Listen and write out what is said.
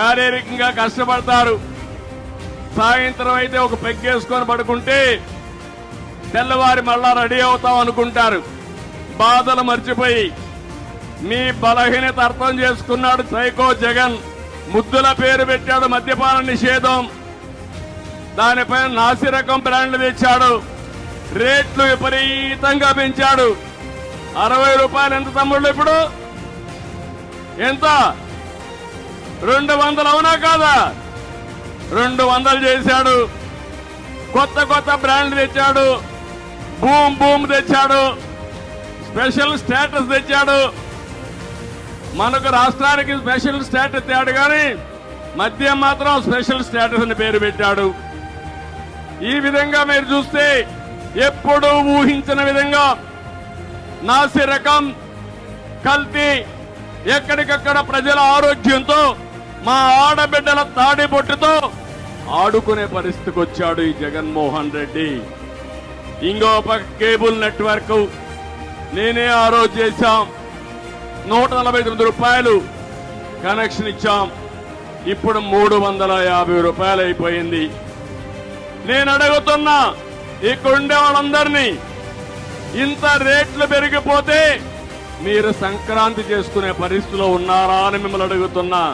శారీరకంగా కష్టపడతారు. సాయంత్రం అయితే ఒక పెగ్గేసుకొని పడుకుంటే తెల్లవారి మళ్ళా రెడీ అవుతాం అనుకుంటారు. బాధలు మర్చిపోయి మీ బలహీనత అర్థం చేసుకున్నాడు సైకో జగన్. ముద్దుల పేరు పెట్టాడు మద్యపాన నిషేధం. దానిపైన నాసిరకం బ్రాండ్లు తెచ్చాడు. రేట్లు విపరీతంగా పెంచాడు. అరవై రూపాయలు ఎంత తమ్ముళ్ళు ఇప్పుడు? ఎంత? రెండు వందలు అవునా కాదా? రెండు వందలు చేశాడు. కొత్త కొత్త బ్రాండ్లు తెచ్చాడు. భూమ్ భూమ్ తెచ్చాడు. స్పెషల్ స్టేటస్ తెచ్చాడు. మనకు రాష్ట్రానికి స్పెషల్ స్టేటస్ తేడు కానీ మద్యం మాత్రం స్పెషల్ స్టేటస్ అని పేరు పెట్టాడు. ఈ విధంగా మీరు చూస్తే ఎప్పుడూ ఊహించిన విధంగా నాసి రకం కల్తీ ఎక్కడికక్కడ ప్రజల ఆరోగ్యంతో మా ఆడబిడ్డల తాడి బొట్టుతో ఆడుకునే పరిస్థితికి వచ్చాడు ఈ జగన్మోహన్ రెడ్డి. ఇంకో పక్క కేబుల్ నెట్వర్క్ నేనే ఆ రోజు చేశాం. నూట నలభై తొమ్మిది రూపాయలు కనెక్షన్ ఇచ్చాం. ఇప్పుడు మూడు వందల యాభై రూపాయలు అయిపోయింది. నేను అడుగుతున్నా ఇక్కడుండే వాళ్ళందరినీ ఇంత రేట్లు పెరిగిపోతే మీరు సంక్రాంతి చేసుకునే పరిస్థితిలో ఉన్నారా అని మిమ్మల్ని అడుగుతున్నా.